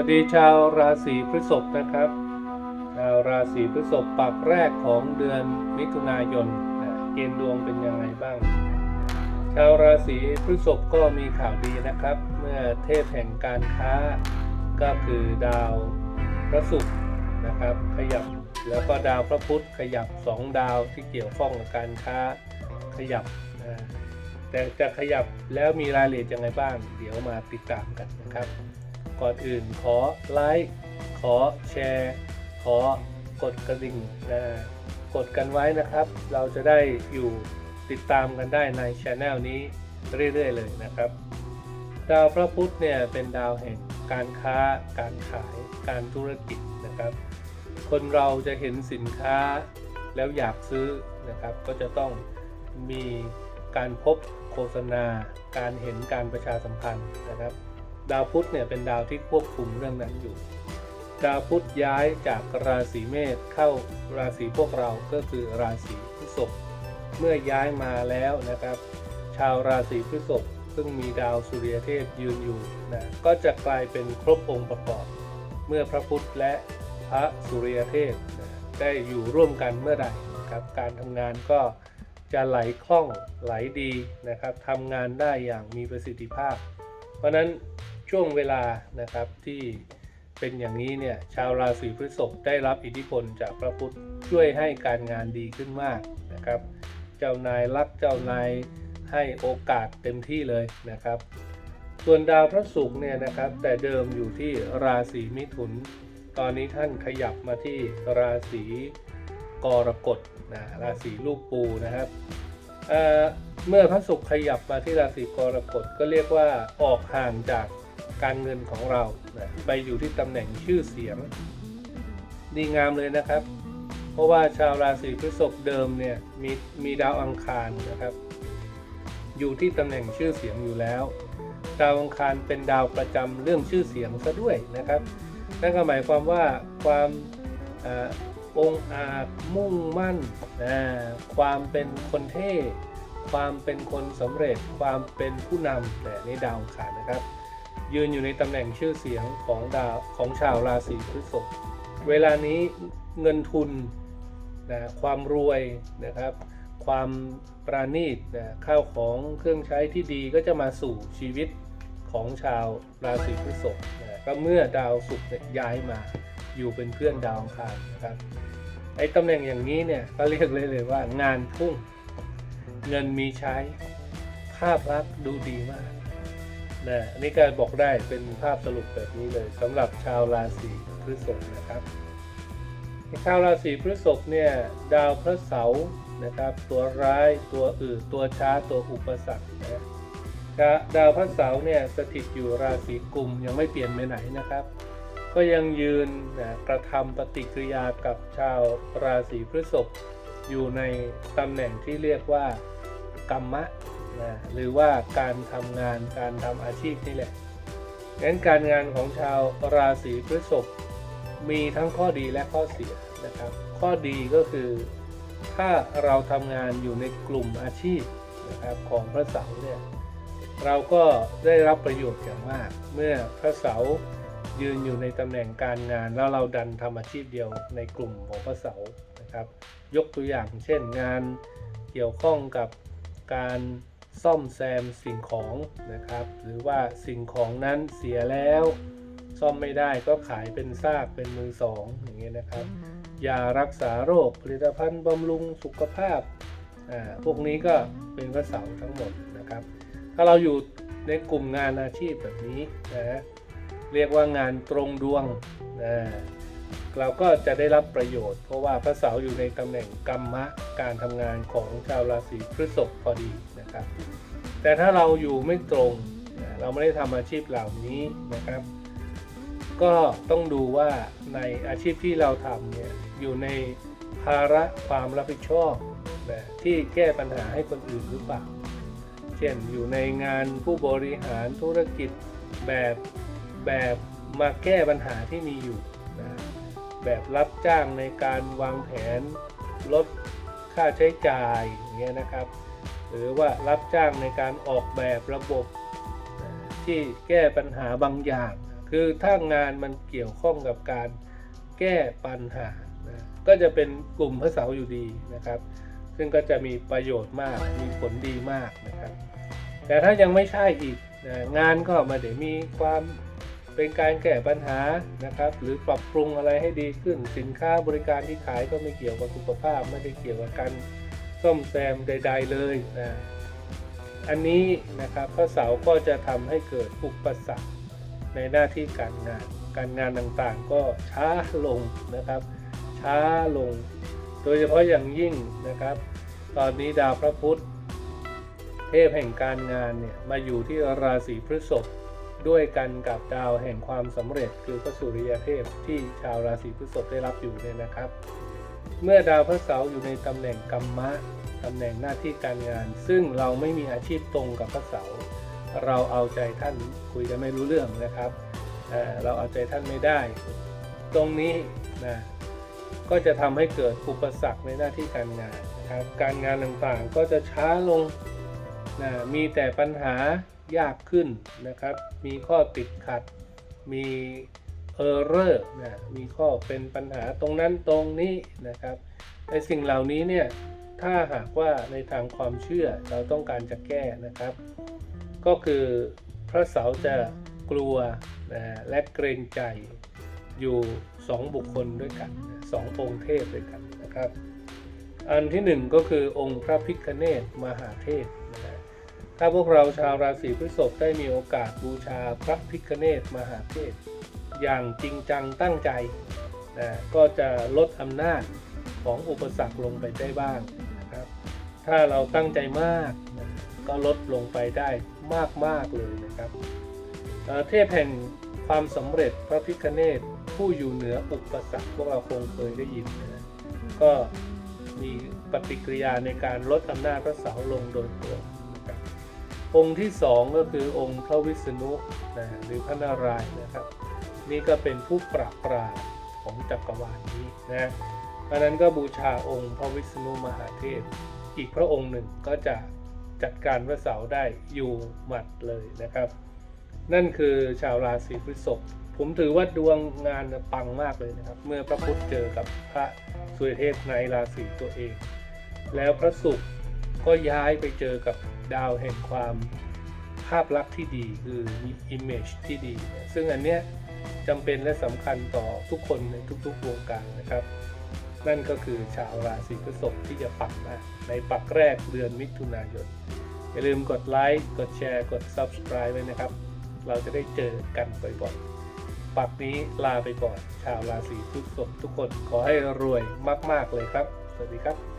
วัสดีชาวราศีพฤษภนะครับ ชาวราศีพฤษภปักแรกของเดือนมิถุนายนนะเกณฑ์ดวงเป็นยังไงบ้าง ชาวราศีพฤษภก็มีข่าวดีนะครับ เมื่อเทพแห่งการค้าก็คือดาวพระศุกร์นะครับ ขยับแล้วก็ดาวพระพุธขยับสองดาวที่เกี่ยวข้องกับการค้าขยับนะแต่จะขยับแล้วมีรายละเอียดยังไงบ้าง เดี๋ยวมาติดตามกันนะครับ ก่อนอื่นขอไลค์ขอแชร์ ขอกดกระดิ่งนะกดกันไว้นะครับ เราจะได้อยู่ติดตามกันได้ในช anel นี้เรื่อยๆเลยนะครับ ดาวพระพุธเนี่ยเป็นดาวแห่งการค้า การขาย การธุรกิจนะครับ คนเราจะเห็นสินค้าแล้วอยากซื้อนะครับ ก็จะต้องมีการพบโฆษณา การเห็นการประชาสัมพันธ์นะครับ ดาวพุธเนี่ยเป็นดาวที่ควบคุมเรื่องนั้นอยู่ ดาวพุธย้ายจากราศีเมษเข้าราศีพวกเราก็คือราศีพฤษภเมื่อย้ายมาแล้วนะครับ ชาวราศีพฤษภซึ่งมีดาวสุริยเทพยืนอยู่นะก็จะกลายเป็นครบองค์ประกอบ เมื่อพระพุธและพระสุริยเทพนะได้อยู่ร่วมกันเมื่อใดนะครับการทำงานก็จะไหลคล่องไหลดีนะครับทำงานได้อย่างมีประสิทธิภาพ เพราะนั้น ช่วงเวลานะครับที่เป็นอย่างนี้เนี่ยชาวราศีพฤษภได้รับอิทธิพลจากพระพุธช่วยให้การงานดีขึ้นมากนะครับ เจ้านายรักเจ้านายให้โอกาสเต็มที่เลยนะครับ ส่วนดาวพระศุกร์เนี่ยนะครับแต่เดิมอยู่ที่ราศีมิถุน ตอนนี้ท่านขยับมาที่ราศีกรกฎนะราศีลูกปูนะครับเเมื่อพระศุกร์ขยับมาที่ราศีกรกฎก็เรียกว่าออกห่างจาก การเงินของเรานะไปอยู่ที่ตำแหน่งชื่อเสียง ดีงามเลยนะครับ เพราะว่าชาวราศีพฤษภเดิมเนี่ยมีมีดาวอังคารนะครับ อยู่ที่ตำแหน่งชื่อเสียงอยู่แล้ว ดาวอังคารเป็นดาวประจำเรื่องชื่อเสียงซะด้วยนะครับนั่นก็หมายความว่าความอองอาจมุ่งมั่น ความเป็นคนเท่ ความเป็นคนสำเร็จ ความเป็นผู้นำแต่นี่ดาวอังคารนะครับ ยืนอยู่ในตำแหน่งชื่อเสียงของดาวของชาวราศีพฤษภเวลานี้เงินทุนนะความรวยนะครับ ความปราณีตนะข้าวของเครื่องใช้ที่ดีก็จะมาสู่ชีวิตของชาวราศีพฤษภนะก็เมื่อดาวศุกร์ยย้ายมาอยู่เป็นเพื่อนดาวอังคารนะครับไอ้ตำแหน่งอย่างนี้เนี่ยก็เรียกเลยเลยว่างานพุ่ง เงินมีใช้ภาพลักษณ์ดูดีมาก นะอันนี่ก็บอกได้เป็นภาพสรุปแบบนี้เลยสำหรับชาวราศีพฤษภนะครับชาวราศีพฤษภเนี่ยดาวพระเสาร์นะครับ ตัวร้ายตัวอื่นตัวช้าตัวอุปสรรคนะดาวพระเสาร์เนี่ยสถิตอยู่ราศีกุมยังไม่เปลี่ยนไปไหนนะครับ ก็ยังยืนนะกระทำปฏิกิริยากับชาวราศีพฤษภอยู่ในตำแหน่งที่เรียกว่า กรรมะนะหรือว่าการทำงานการทำอาชีพนี่แหละงั้นการงานของชาวราศีพฤษภมีทั้งข้อดีและข้อเสียนะครับ ข้อดีก็คือถ้าเราทำงานอยู่ในกลุ่มอาชีพนะครับของพระเสาร์เนี่ยเราก็ได้รับประโยชน์อย่างมาก เมื่อพระเสายืนอยู่ในตำแหน่งการงานแล้วเราดันทำอาชีพเดียวในกลุ่มของพระเสาร์นะครับ ยกตัวอย่างเช่นงานเกี่ยวข้องกับ การซ่อมแซมสิ่งของนะครับ หรือว่าสิ่งของนั้นเสียแล้ว ซ่อมไม่ได้ก็ขายเป็นซากเป็นมือสองอย่างเงี้ยนะครับยารักษาโรคผลิตภัณฑ์บำรุงสุขภาพอ่าพวกนี้ก็เป็นพระเสาร์ทั้งหมดนะครับ ถ้าเราอยู่ในกลุ่มงานอาชีพแบบนี้นะเรียกว่างานตรงดวงนะ เราก็จะได้รับประโยชน์ เพราะว่าพระเสาร์อยู่ในตำแหน่งกรรมะการทำงานของชาวราศีพฤษภพอดีนะครับ แต่ถ้าเราอยู่ไม่ตรง เราไม่ได้ทำอาชีพเหล่านี้นะครับ ก็ต้องดูว่าในอาชีพที่เราทำเนี่ยอยู่ในภาระความรับผิดชอบนะที่แก้ปัญหาให้คนอื่นหรือเปล่า เช่นอยู่ในงานผู้บริหารธุรกิจแบบแบบมาแก้ปัญหาที่มีอยู่นะ แบบรับจ้างในการวางแผนลดค่าใช้จ่ายอย่างเงี้ยนะครับ หรือว่ารับจ้างในการออกแบบระบบที่แก้ปัญหาบางอย่าง คือถ้างานมันเกี่ยวข้องกับการแก้ปัญหานะก็จะเป็นกลุ่มพระเสาอยู่ดีนะครับ ซึ่งก็จะมีประโยชน์มากมีผลดีมากนะครับ แต่ถ้ายังไม่ใช่อีกนะงานก็ไมาเดี๋ยวมีความ เป็นการแก้ปัญหานะครับ หรือปรับปรุงอะไรให้ดีขึ้น สินค้าบริการที่ขายก็ไม่เกี่ยวกับสุขภาพ ไม่ได้เกี่ยวกับการซ่อมแซมใด ๆ เลยนะอันนี้นะครับพระเสาร์ก็จะทำให้เกิดอุปสรรคในหน้าที่การงาน การงานต่างๆ ก็ช้าลงนะครับ ช้าลง โดยเฉพาะอย่างยิ่งนะครับ ตอนนี้ดาวพระพุธเทพแห่งการงานเนี่ยมาอยู่ที่ราศีพฤษภ ด้วยกันกับดาวแห่งความสำเร็จคือพระสุริยเทพที่ชาวราศีพฤษภได้รับอยู่เนี่ยนะครับ เมื่อดาวพระเสาร์อยู่ในตำแหน่งกรรมะตำแหน่งหน้าที่การงาน ซึ่งเราไม่มีอาชีพตรงกับพระเสาร์เราเอาใจท่านคุยกันไม่รู้เรื่องนะครับเเราเอาใจท่านไม่ได้ ตรงนี้นะก็จะทำให้เกิดอุปสรรคในหน้าที่การงานนะครับ การงานต่างๆก็จะช้าลงนะมีแต่ปัญหา ยากขึ้นนะครับ มีข้อติดขัด มีเออร์เรอร์นะมีข้อเป็นปัญหาตรงนั้นตรงนี้นะครับในสิ่งเหล่านี้เนี่ยถ้าหากว่าในทางความเชื่อเราต้องการจะแก้นะครับ ก็คือพระเสาร์จะกลัวนะและเกรงใจอยู่สองบุคคลด้วยกันสององค์เทพด้วยกันนะครับ อันที่หนึ่งก็คือองค์พระพิฆเนศมหาเทพ ถ้าพวกเราชาวราศีพฤษภได้มีโอกาสบูชาพระพิฆเนศมหาเทพอย่างจริงจังตั้งใจนะก็จะลดอำนาจของอุปสรรคลงไปได้บ้างนะครับ ถ้าเราตั้งใจมากนะก็ลดลงไปได้มากมากๆเลยนะครับเทพแห่งความสำเร็จพระพิฆเนศผู้อยู่เหนืออุปสรรคพวกเราคงเคยได้ยินนะก็มีปฏิกิริยาในการลดอำนาจพระเสาร์ลงโดยตรง องค์ที่สองก็คือองค์พระวิษณุนะหรือพระนารายณ์นะครับ นี่ก็เป็นผู้ปราบปรามของจักรวาลนี้นะเพราะฉะนั้นก็บูชาองค์พระวิษณุมหาเทพ อีกพระองค์หนึ่งก็จะจัดการพระเสาร์ได้อยู่หมัดเลยนะครับ นั่นคือชาวราศีพฤษภผมถือว่าดวงงานปังมากเลยนะครับ เมื่อพระพุธเจอกับพระสุริเทพในราศีตัวเอง แล้วพระศุกร์ก็ย้ายไปเจอกับ ดาวแห่งความภาพลักษณ์ที่ดีคือมี image ที่ดี ซึ่งอันเนี้ยจำเป็นและสำคัญต่อทุกคนในทุกๆวงการนะครับ นั่นก็คือชาวราศีพฤษภที่จะปักนะในปักแรกเดือนมิถุนายน อย่าลืมกดไลค์กดแชร์กด Subscribe ไว้นะครับ เราจะได้เจอกันบ่อยๆปักนี้ลาไปก่อน ชาวราศีพฤษภทุกคนขอให้รวยมาก ๆเลยครับ สวัสดีครับ